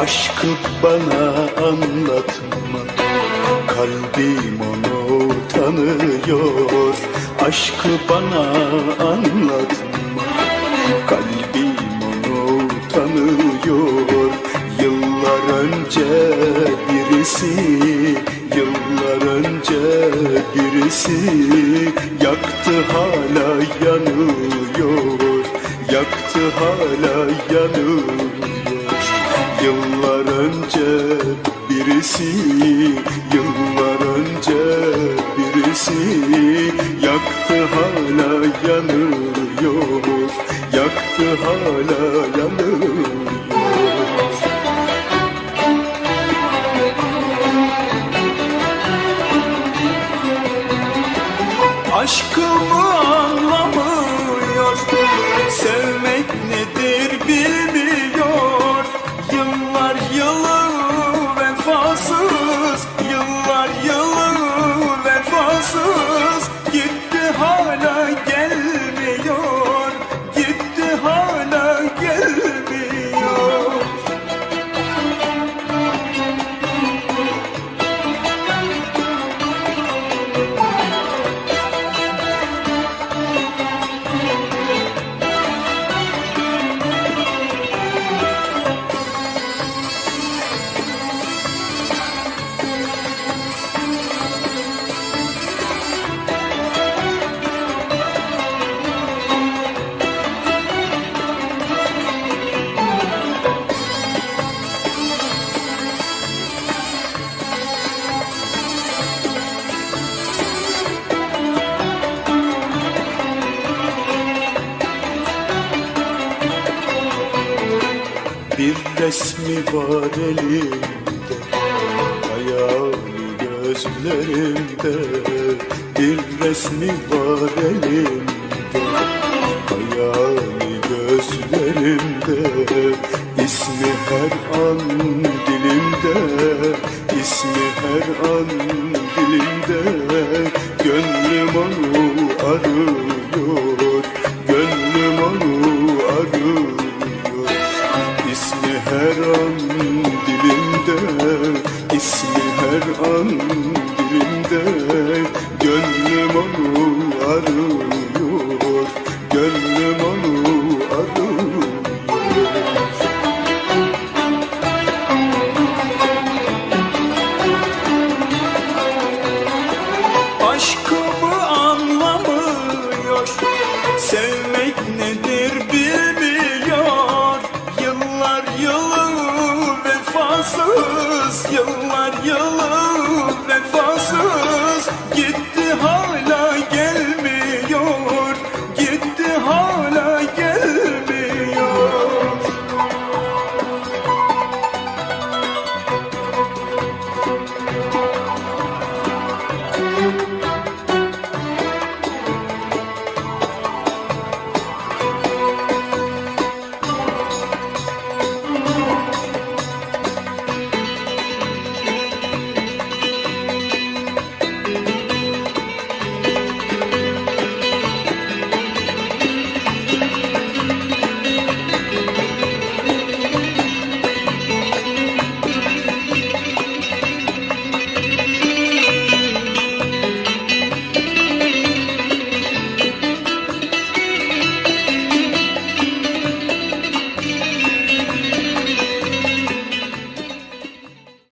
Aşkı bana anlatma. Kalbim onu tanıyor. Aşkı bana anlatma. Kalbim onu tanıyor. Yıllar önce birisi Yıllar önce birisi Yaktı hala yanıyor. Yaktı hala yanıyor Yıllar önce birisi Yıllar önce birisi Yaktı hala yanıyor Yaktı hala yanıyor. Aşkımı resmi var elimde Hayali gözlerimde. Bir resmi var elimde Hayali gözlerimde. İsmi her an dilimde İsmi her an dilimde. Gönlüm onu arıyor her an